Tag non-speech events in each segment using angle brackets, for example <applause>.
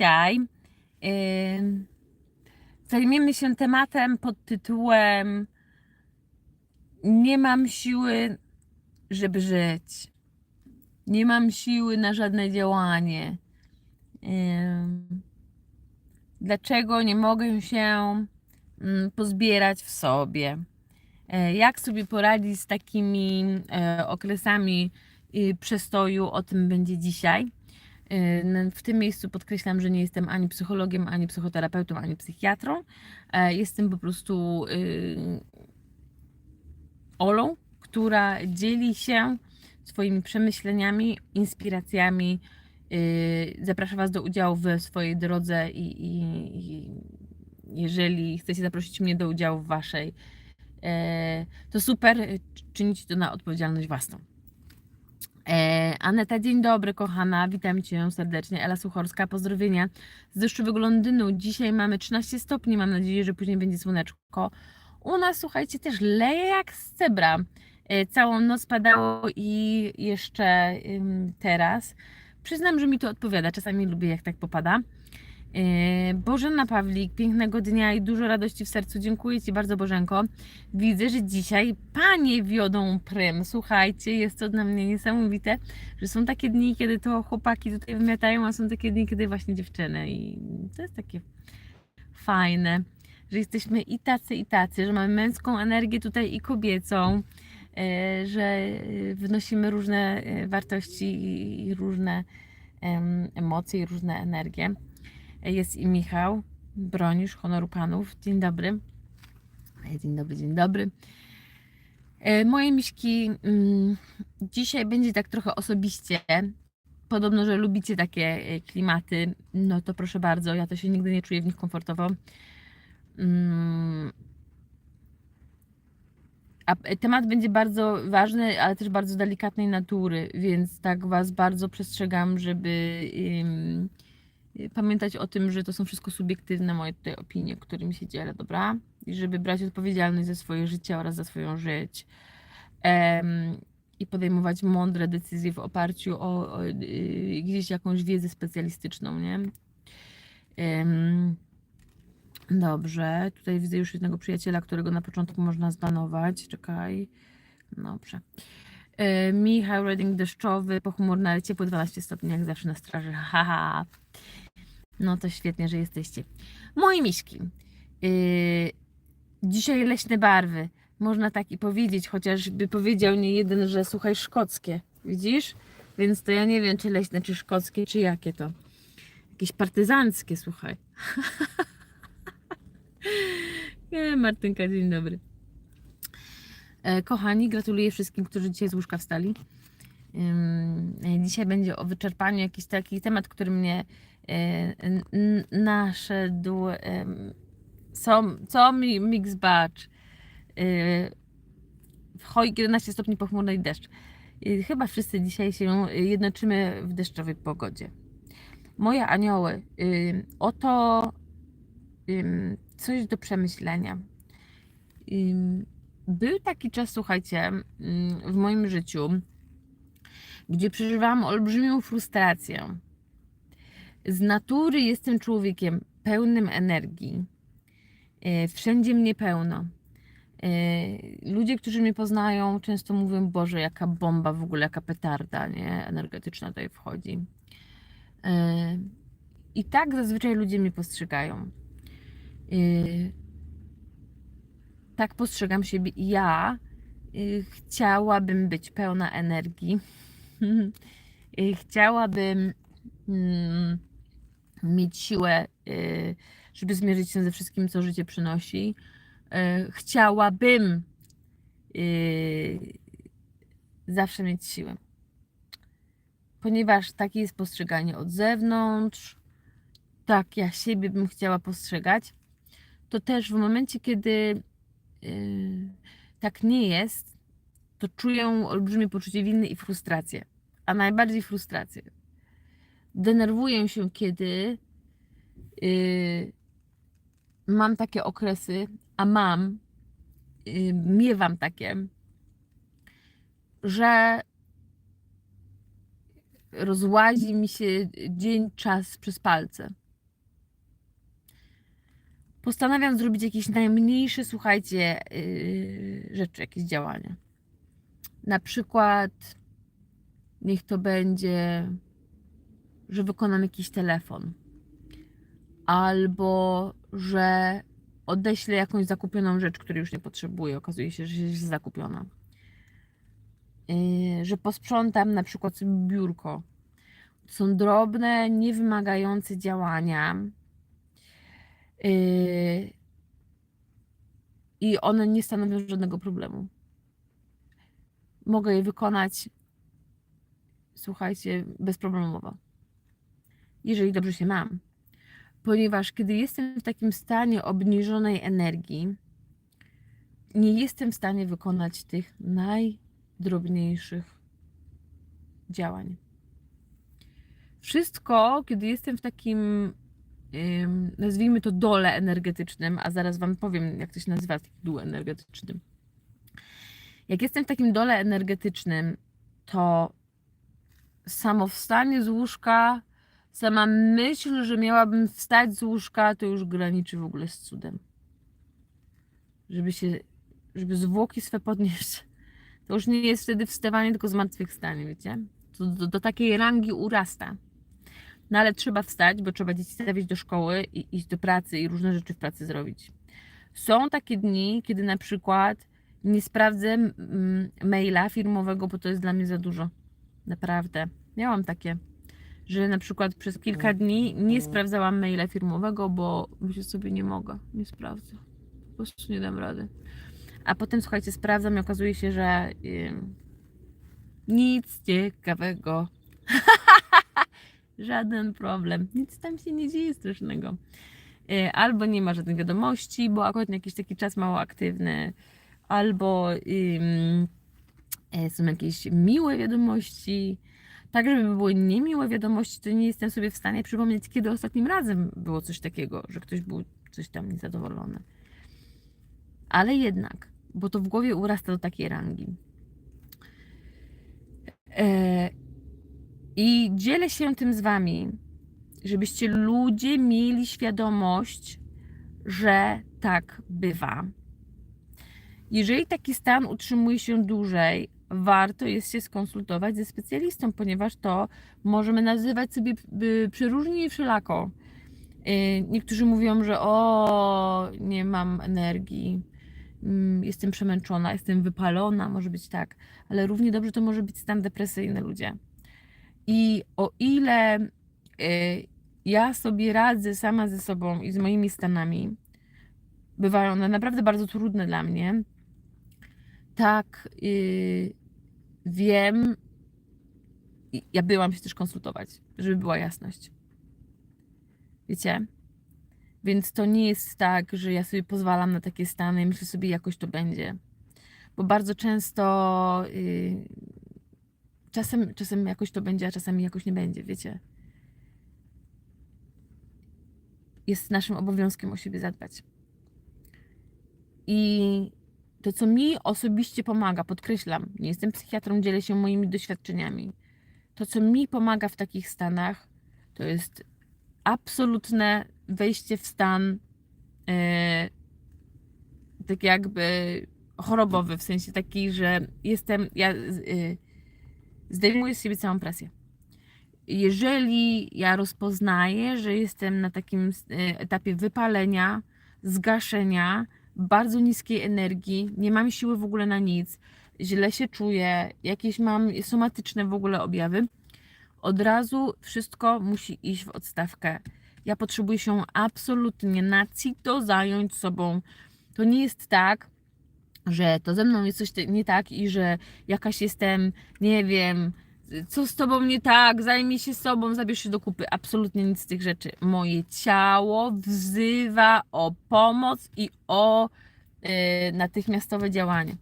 dzisiaj ym, zajmiemy się tematem pod tytułem Nie mam siły, żeby żyć. Nie mam siły na żadne działanie. Ym, Dlaczego nie mogę się mm, pozbierać w sobie? E, Jak sobie poradzić z takimi e, okresami y, przestoju? O tym będzie dzisiaj. Y, n- W tym miejscu podkreślam, że nie jestem ani psychologiem, ani psychoterapeutą, ani psychiatrą. E, Jestem po prostu y, Olą, która dzieli się swoimi przemyśleniami, inspiracjami. y, Zapraszam Was do udziału w swojej drodze i, i, i jeżeli chcecie zaprosić mnie do udziału w Waszej, to super, czynicie to na odpowiedzialność własną. E, Aneta, dzień dobry, kochana. Witam Cię serdecznie. Ela Suchorska, pozdrowienia z deszczowego Londynu. Dzisiaj mamy 13 stopni. Mam nadzieję, że później będzie słoneczko. U nas, słuchajcie, też leje jak z cebra. E, Całą noc padało i jeszcze teraz. Przyznam, że mi to odpowiada. Czasami lubię, jak tak popada. E, Bożena Pawlik, pięknego dnia i dużo radości w sercu. Dziękuję Ci bardzo, Bożenko. Widzę, że dzisiaj panie wiodą prym. Słuchajcie, jest to dla mnie niesamowite, że są takie dni, kiedy to chłopaki tutaj wymiatają, a są takie dni, kiedy właśnie dziewczyny. I to jest takie fajne, że jesteśmy i tacy, i tacy, że mamy męską energię tutaj i kobiecą, e, że wnosimy różne e, wartości i- różne em, emocje i różne energie. E, Jest i Michał, bronisz honoru panów. Dzień dobry. E, Dzień dobry, dzień dobry. E, Moje miśki, mm, dzisiaj będzie tak trochę osobiście. Podobno, że lubicie takie e, klimaty. No to proszę bardzo, ja to się nigdy nie czuję w nich komfortowo. Mm. A p- temat będzie bardzo ważny, ale też bardzo delikatnej natury, więc tak Was bardzo przestrzegam, żeby ym, y, pamiętać o tym, że to są wszystko subiektywne moje tutaj opinie, którymi się dzielę, dobra? I żeby brać odpowiedzialność za swoje życie oraz za swoją żyć. Em, I podejmować mądre decyzje w oparciu o, o y, gdzieś jakąś wiedzę specjalistyczną, nie? Em, Dobrze, tutaj widzę już jednego przyjaciela, którego na początku można zbanować. Czekaj. Dobrze. E, Michał Redding deszczowy, pochmurny, ale ciepły 12 stopni, jak zawsze na straży. <laughs> Haha. No to świetnie, że jesteście. Moje miśki. Yy, dzisiaj leśne barwy. Można tak i powiedzieć, chociażby powiedział nie jeden, że słuchaj, szkockie. Widzisz? Więc to ja nie wiem, czy leśne, czy szkockie, czy jakie to. Jakieś partyzanckie, słuchaj. Nie, <laughs> Martynka, dzień dobry. E, Kochani, gratuluję wszystkim, którzy dzisiaj z łóżka wstali. Dzisiaj będzie o wyczerpaniu jakiś taki temat, który mnie e, naszedł. Co, co mi mix batch? E, Wchodzi 11 stopni pochmurno i deszcz. E, Chyba wszyscy dzisiaj się jednoczymy w deszczowej pogodzie. Moje anioły, ym, oto coś do przemyślenia. Był taki czas, słuchajcie, w moim życiu, gdzie przeżywałam olbrzymią frustrację. Z natury jestem człowiekiem pełnym energii. E, Wszędzie mnie pełno. E, Ludzie, którzy mnie poznają, często mówią: Boże, jaka bomba w ogóle, jaka petarda nie? energetyczna tutaj wchodzi. E, I tak zazwyczaj ludzie mnie postrzegają. Tak postrzegam siebie ja chciałabym być pełna energii. <laughs> Y, Chciałabym mm, mieć siłę, y, żeby zmierzyć się ze wszystkim, co życie przynosi. Y, Chciałabym zawsze mieć siłę. Ponieważ takie jest postrzeganie od zewnątrz, tak ja siebie bym chciała postrzegać, to też w momencie, kiedy tak nie jest, to czuję olbrzymie poczucie winy i frustrację. A najbardziej frustrację. Denerwuję się, kiedy yy, mam takie okresy, a mam, yy, miewam takie, że rozłazi mi się dzień, czas przez palce. postanawiam zrobić jakieś najmniejsze, słuchajcie, yy, rzeczy, jakieś działania. Na przykład, niech to będzie, że wykonam jakiś telefon, albo że odeślę jakąś zakupioną rzecz, której już nie potrzebuję. Okazuje się, że jest zakupiona. Yy, że posprzątam na przykład sobie biurko. Są drobne, niewymagające działania. Yy, I one nie stanowią żadnego problemu. Mogę je wykonać, słuchajcie, bezproblemowo. Jeżeli dobrze się mam. Ponieważ kiedy jestem w takim stanie obniżonej energii, nie jestem w stanie wykonać tych najdrobniejszych działań. Wszystko, kiedy jestem w takim, nazwijmy to dole energetycznym, a zaraz Wam powiem, jak to się nazywa, taki dół energetyczny. Jak jestem w takim dole energetycznym, to samo wstanie z łóżka, sama myśl, że miałabym wstać z łóżka, to już graniczy w ogóle z cudem. Żeby się, żeby zwłoki swe podnieść. <laughs> To już nie jest wtedy wstawanie, tylko zmartwychwstanie, wiecie? To do, do takiej rangi urasta. No ale trzeba wstać, bo trzeba dzieci stawić do szkoły i iść do pracy i różne rzeczy w pracy zrobić. Są takie dni, kiedy na przykład nie sprawdzę mm, maila firmowego, bo to jest dla mnie za dużo. Naprawdę. Miałam takie, że na przykład przez kilka dni nie sprawdzałam maila firmowego, bo myślę sobie, nie mogę, nie sprawdzę. Po prostu nie dam rady. A potem, słuchajcie, sprawdzam i okazuje się, że nic ciekawego. <laughs> Żaden problem. Nic tam się nie dzieje strasznego. Y, Albo nie ma żadnych wiadomości, bo akurat jakiś taki czas mało aktywny, albo e, są jakieś miłe wiadomości. Tak, żeby były niemiłe wiadomości, to nie jestem sobie w stanie przypomnieć, kiedy ostatnim razem było coś takiego, że ktoś był coś tam niezadowolony. Ale jednak, bo to w głowie urasta do takiej rangi. E, I dzielę się tym z Wami, żebyście ludzie mieli świadomość, że tak bywa. Jeżeli taki stan utrzymuje się dłużej, warto jest się skonsultować ze specjalistą, ponieważ to możemy nazywać sobie przeróżnie i wszelako. Y, Niektórzy mówią, że o, nie mam energii, mm, jestem przemęczona, jestem wypalona, może być tak, ale równie dobrze to może być stan depresyjny ludzie. I o ile y, ja sobie radzę sama ze sobą i z moimi stanami, bywają one naprawdę bardzo trudne dla mnie, tak yy, wiem, ja byłam się też konsultować, żeby była jasność. Wiecie? Więc to nie jest tak, że ja sobie pozwalam na takie stany i myślę sobie, jakoś to będzie. Bo bardzo często yy, czasem, czasem jakoś to będzie, a czasami jakoś nie będzie, wiecie? Jest naszym obowiązkiem o siebie zadbać. I to, co mi osobiście pomaga, podkreślam, nie jestem psychiatrą, dzielę się moimi doświadczeniami. To, co mi pomaga w takich stanach, to jest absolutne wejście w stan e, tak jakby chorobowy, w sensie taki, że jestem, ja e, zdejmuję z siebie całą presję. Jeżeli ja rozpoznaję, że jestem na takim e, etapie wypalenia, zgaszenia, bardzo niskiej energii, nie mam siły w ogóle na nic, źle się czuję, jakieś mam somatyczne w ogóle objawy, od razu wszystko musi iść w odstawkę. Ja potrzebuję się absolutnie na cito zająć sobą. To nie jest tak, że to ze mną jest coś nie tak i że jakaś jestem, nie wiem, co z tobą nie tak, zajmij się sobą, zabierz się do kupy. Absolutnie nic z tych rzeczy. Moje ciało wzywa o pomoc i o yy, natychmiastowe działanie.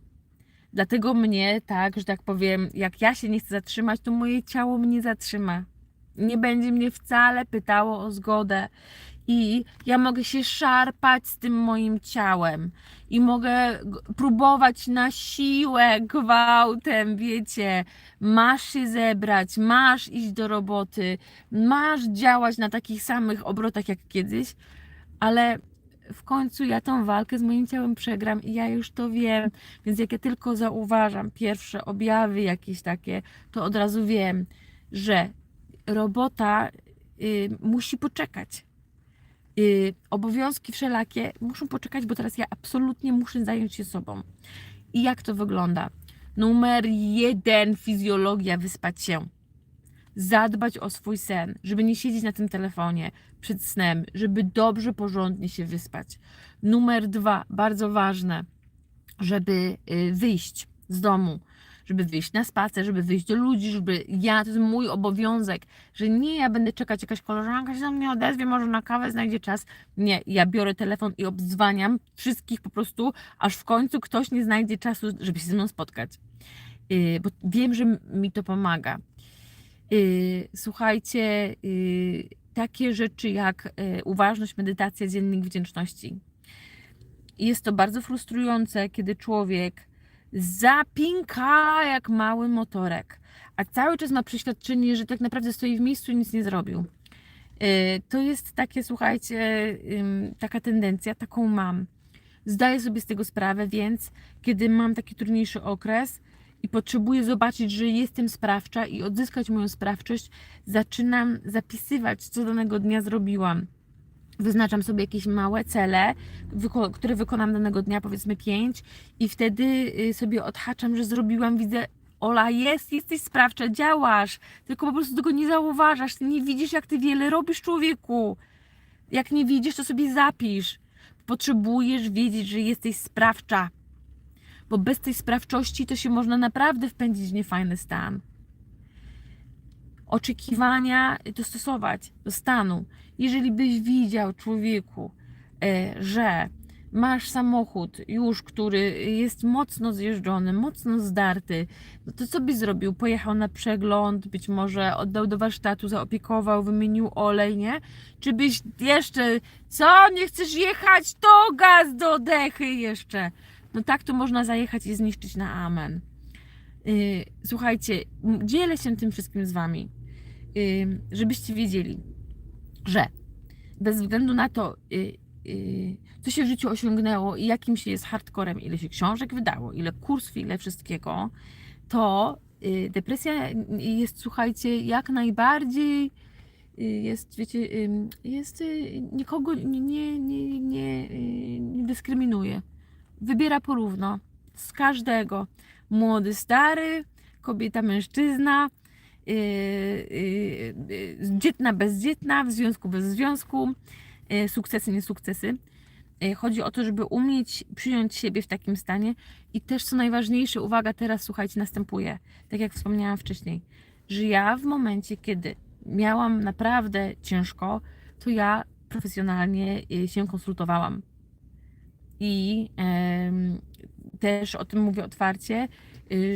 Dlatego mnie, tak, że tak powiem, jak ja się nie chcę zatrzymać, to moje ciało mnie zatrzyma. Nie będzie mnie wcale pytało o zgodę. I ja mogę się szarpać z tym moim ciałem. I mogę próbować na siłę, gwałtem, wiecie. Masz się zebrać, masz iść do roboty, masz działać na takich samych obrotach jak kiedyś, ale w końcu ja tą walkę z moim ciałem przegram i ja już to wiem. Więc jak ja tylko zauważam pierwsze objawy jakieś takie, to od razu wiem, że robota y, musi poczekać. Y, obowiązki wszelakie muszą poczekać, bo teraz ja absolutnie muszę zająć się sobą. I jak to wygląda? Numer jeden fizjologia wyspać się. Zadbać o swój sen, żeby nie siedzieć na tym telefonie przed snem, żeby dobrze, porządnie się wyspać. Numer dwa, bardzo ważne, żeby y, wyjść z domu, żeby wyjść na spacer, żeby wyjść do ludzi, żeby ja, to jest mój obowiązek, że nie ja będę czekać, jakaś koleżanka się do mnie odezwie, może na kawę znajdzie czas. Nie, ja biorę telefon i obdzwaniam wszystkich po prostu, aż w końcu ktoś nie znajdzie czasu, żeby się ze mną spotkać. Yy, bo wiem, że mi to pomaga. Yy, słuchajcie, yy, takie rzeczy jak yy, uważność, medytacja, dziennik wdzięczności. Jest to bardzo frustrujące, kiedy człowiek zapinka jak mały motorek, a cały czas ma przeświadczenie, że tak naprawdę stoi w miejscu i nic nie zrobił. Yy, To jest takie, słuchajcie, taka tendencja, taką mam. Zdaję sobie z tego sprawę, więc kiedy mam taki trudniejszy okres i potrzebuję zobaczyć, że jestem sprawcza i odzyskać moją sprawczość, zaczynam zapisywać, co danego dnia zrobiłam. Wyznaczam sobie jakieś małe cele, które wykonam danego dnia, powiedzmy pięć, i wtedy y, sobie odhaczam, że zrobiłam, widzę, Ola, jest, jesteś sprawcza, działasz, tylko po prostu tego nie zauważasz, ty nie widzisz, jak ty wiele robisz, człowieku. Jak nie widzisz, to sobie zapisz. Potrzebujesz wiedzieć, że jesteś sprawcza, bo bez tej sprawczości to się można naprawdę wpędzić w niefajny stan. Oczekiwania dostosować do stanu. Jeżeli byś widział, człowieku, e, że masz samochód już, który jest mocno zjeżdżony, mocno zdarty, no to co byś zrobił? Pojechał na przegląd, być może oddał do warsztatu, zaopiekował, wymienił olej, nie? Czy byś jeszcze, co, nie chcesz jechać? To gaz do dechy jeszcze. No tak to można zajechać i zniszczyć na amen. Yy, Słuchajcie, dzielę się tym wszystkim z Wami, żebyście wiedzieli, że bez względu na to, yy, yy, co się w życiu osiągnęło i jakim się jest hardcorem, ile się książek wydało, ile kursów, ile wszystkiego, to yy, depresja jest, słuchajcie, jak najbardziej jest, wiecie, jest, nikogo nie, nie, nie, nie, dyskryminuje. Wybiera porówno z każdego. Młody, stary, kobieta, mężczyzna, dzietna, bezdzietna, w związku, bez związku, sukcesy, niesukcesy. Chodzi o to, żeby umieć przyjąć siebie w takim stanie i też co najważniejsze, uwaga, teraz słuchajcie, następuje, tak jak wspomniałam wcześniej, że ja w momencie, kiedy miałam naprawdę ciężko, to ja profesjonalnie się konsultowałam. I też o tym mówię otwarcie, y,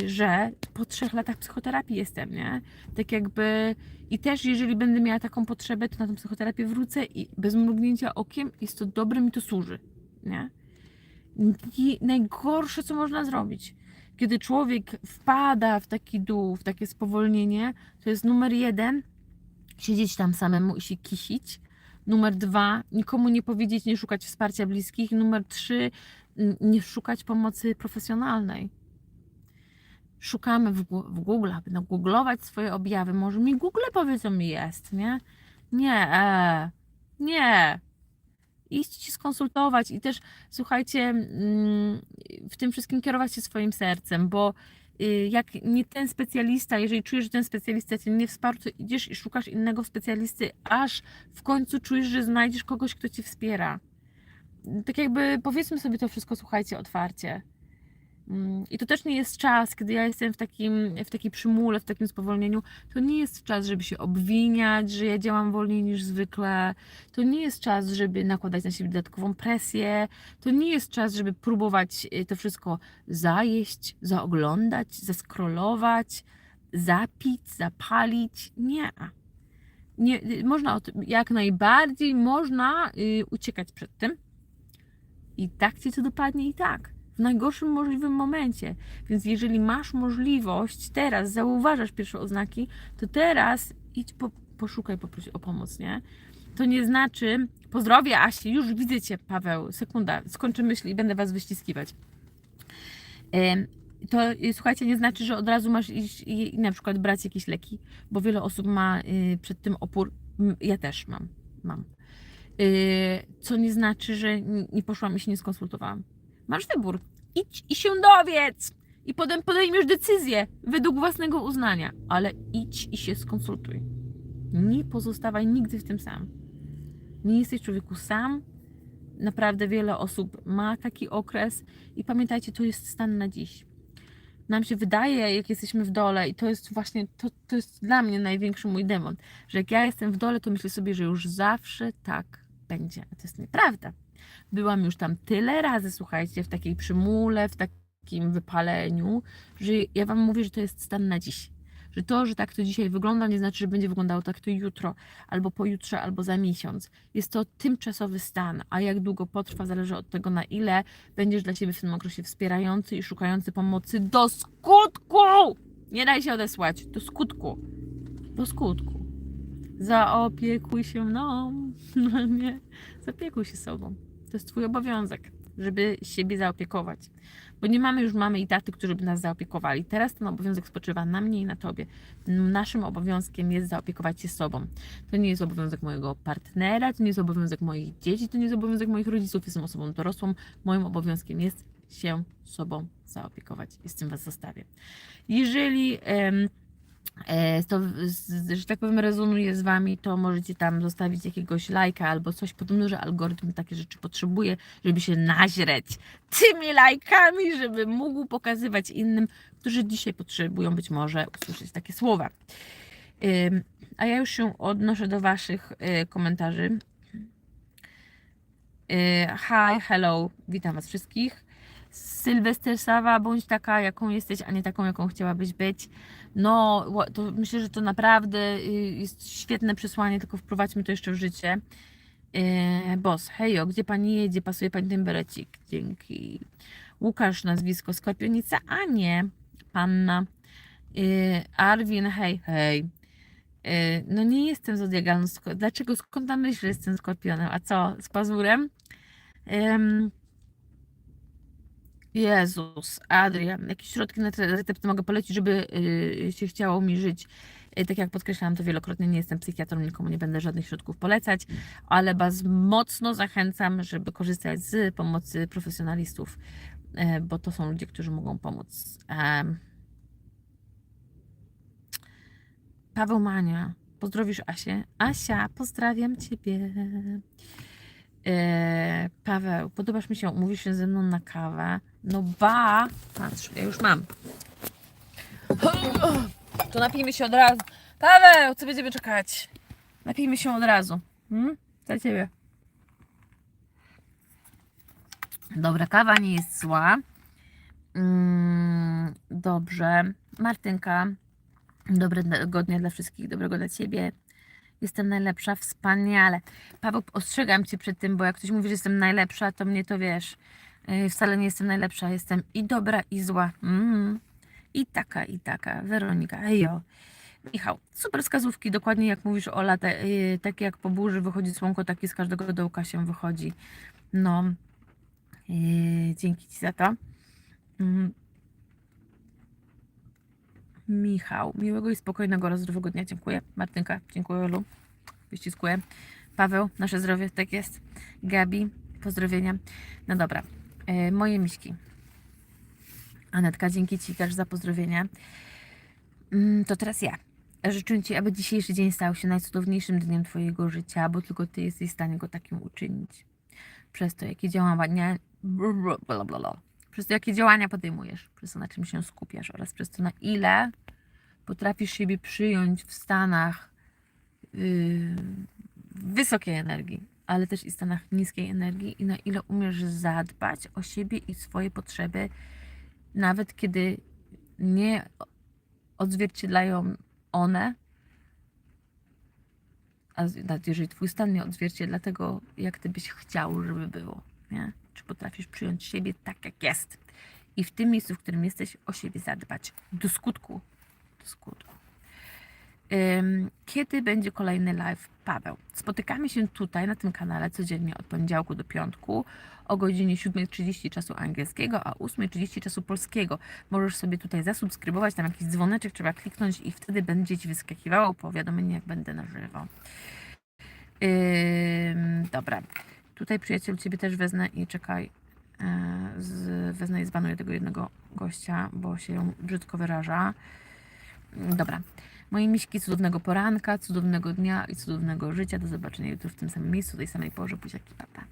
że po trzech latach psychoterapii jestem, nie? Tak jakby i też jeżeli będę miała taką potrzebę, to na tą psychoterapię wrócę i bez mrugnięcia okiem jest to dobre, mi to służy, nie? I najgorsze, co można zrobić, kiedy człowiek wpada w taki dół, w takie spowolnienie, to jest numer jeden, siedzieć tam samemu i się kisić. Numer dwa, nikomu nie powiedzieć, nie szukać wsparcia bliskich. Numer trzy, nie szukać pomocy profesjonalnej. Szukamy w, w Google, aby googlować swoje objawy. Może mi Google powie, co mi jest, nie? Nie, e, nie. Iść się skonsultować i też, słuchajcie, mm, w tym wszystkim kierować się swoim sercem, bo y, jak nie ten specjalista, jeżeli czujesz, że ten specjalista cię nie wsparł, to idziesz i szukasz innego specjalisty, aż w końcu czujesz, że znajdziesz kogoś, kto cię wspiera. Tak jakby powiedzmy sobie to wszystko, słuchajcie, otwarcie. Mm, I to też nie jest czas, kiedy ja jestem w takim, w takiej przymule, w takim spowolnieniu, to nie jest czas, żeby się obwiniać, że ja działam wolniej niż zwykle. To nie jest czas, żeby nakładać na siebie dodatkową presję. To nie jest czas, żeby próbować y, to wszystko zajeść, zaoglądać, zaskrolować, zapić, zapalić. Nie. nie y, można, jak najbardziej można y, uciekać przed tym. I tak cię to dopadnie i tak. W najgorszym możliwym momencie. Więc jeżeli masz możliwość, teraz zauważasz pierwsze oznaki, to teraz idź po, poszukaj, poproś o pomoc, nie? To nie znaczy Pozdrowie Asi, już widzę Cię, Paweł. Sekunda, skończę myśl i będę Was wyściskiwać. To y, słuchajcie, nie znaczy, że od razu masz iść i, na przykład brać jakieś leki, bo wiele osób ma y, przed tym opór. Ja też mam. mam. Y, Co nie znaczy, że nie poszłam i się nie skonsultowałam. Masz wybór. Idź i się dowiedz. I potem podejmiesz decyzję według własnego uznania, ale idź i się skonsultuj. Nie pozostawaj nigdy w tym sam. Nie jesteś człowieku sam. Naprawdę wiele osób ma taki okres i pamiętajcie, to jest stan na dziś. Nam się wydaje, jak jesteśmy w dole, i to jest właśnie, to, to jest dla mnie największy mój demon, że jak ja jestem w dole, to myślę sobie, że już zawsze tak będzie. A to jest nieprawda. Byłam już tam tyle razy, słuchajcie, w takiej przymule, w takim wypaleniu, że ja Wam mówię, że to jest stan na dziś. Że to, że tak to dzisiaj wygląda, nie znaczy, że będzie wyglądało tak to jutro, albo pojutrze, albo za miesiąc. Jest to tymczasowy stan, a jak długo potrwa, zależy od tego, na ile będziesz dla siebie w tym okresie wspierający i szukający pomocy do skutku. Nie daj się odesłać, do skutku. Do skutku. Zaopiekuj się mną. <laughs> No nie, zaopiekuj się sobą. To jest Twój obowiązek, żeby siebie zaopiekować. Bo nie mamy już mamy i taty, którzy by nas zaopiekowali. Teraz ten obowiązek spoczywa na mnie i na Tobie. Naszym obowiązkiem jest zaopiekować się sobą. To nie jest obowiązek mojego partnera, to nie jest obowiązek moich dzieci, to nie jest obowiązek moich rodziców. Jestem osobą dorosłą. Moim obowiązkiem jest się sobą zaopiekować. I z tym Was zostawię. Jeżeli to, z- że tak powiem, rezonuje z Wami, to możecie tam zostawić jakiegoś lajka albo coś. Podobno, że algorytm takie rzeczy potrzebuje, żeby się naźreć tymi lajkami, żeby mógł pokazywać innym, którzy dzisiaj potrzebują być może usłyszeć takie słowa. A ja już się odnoszę do Waszych y, komentarzy. Y, Hi, hello, witam Was wszystkich. Sylwester Sawa, bądź taka, jaką jesteś, a nie taką, jaką chciałabyś być. No, to myślę, że to naprawdę y, jest świetne przesłanie, tylko wprowadźmy to jeszcze w życie. Yy, boss, hejo, gdzie pani jedzie? Pasuje pani ten berecik. Dzięki. Łukasz, nazwisko Skorpionica, a nie, panna. Yy, Arwin, hej, hej. Yy, no nie jestem zodiakalną. Dlaczego? Skąd ta myśl, że jestem skorpionem? A co? Z pazurem? Ym, Jezus, Adrian, jakieś środki na te recepty mogę polecić, żeby yy, się chciało mi żyć. Yy, tak jak podkreślałam to wielokrotnie, nie jestem psychiatrą, nikomu nie będę żadnych środków polecać, ale Was mocno zachęcam, żeby korzystać z pomocy profesjonalistów, yy, bo to są ludzie, którzy mogą pomóc. Paweł Mania, pozdrowisz Asię. Asia, pozdrawiam Ciebie. Paweł, podobasz mi się, umówisz się ze mną na kawę. No ba, patrz, ja już mam. To napijmy się od razu. Paweł, co będziemy czekać? Napijmy się od razu. Hmm? Za ciebie. Dobra, kawa nie jest zła. Mm, dobrze. Martynka, dobrego dnia dla wszystkich, dobrego dla ciebie. Jestem najlepsza, wspaniale. Paweł, ostrzegam cię przed tym, bo jak ktoś mówi, że jestem najlepsza, to mnie to wiesz. Yy, Wcale nie jestem najlepsza, jestem i dobra, i zła. Mm. I taka, i taka. Weronika, hejo. Michał, super wskazówki, dokładnie jak mówisz Ola, te, yy, takie jak po burzy wychodzi słonko, takie z każdego dołka się wychodzi. No, yy, dzięki Ci za to. Mm. Michał, miłego i spokojnego, rozdrowego dnia, dziękuję. Martynka, dziękuję Olu, wyściskuję. Paweł, nasze zdrowie, tak jest. Gabi, pozdrowienia. No dobra, yy, moje miśki. Anetka, dzięki Ci też za pozdrowienia. Mm, To teraz ja. Życzę Ci, aby dzisiejszy dzień stał się najcudowniejszym dniem Twojego życia, bo tylko Ty jesteś w stanie go takim uczynić. Przez to, jakie działania. Przez to, jakie działania podejmujesz, przez to, na czym się skupiasz oraz przez to, na ile potrafisz siebie przyjąć w stanach yy, wysokiej energii, ale też i stanach niskiej energii i na ile umiesz zadbać o siebie i swoje potrzeby, nawet kiedy nie odzwierciedlają one, a jeżeli twój stan nie odzwierciedla tego, jak ty byś chciał, żeby było, nie? Czy potrafisz przyjąć siebie tak, jak jest i w tym miejscu, w którym jesteś, o siebie zadbać do skutku, do skutku. Kiedy będzie kolejny live, Paweł? Spotykamy się tutaj na tym kanale codziennie od poniedziałku do piątku o godzinie 7.30 czasu angielskiego, a 8.30 czasu polskiego. Możesz sobie tutaj zasubskrybować, tam jakiś dzwoneczek trzeba kliknąć i wtedy będzie Ci wyskakiwało powiadomienie, jak będę na żywo. Dobra. Tutaj przyjaciel Ciebie też wezmę i czekaj. yy, Z, wezmę i zbanuję tego jednego gościa, bo się brzydko wyraża. Dobra. Moje miśki, cudownego poranka, cudownego dnia i cudownego życia. Do zobaczenia jutro w tym samym miejscu, tej samej porze. Buziaki, papa.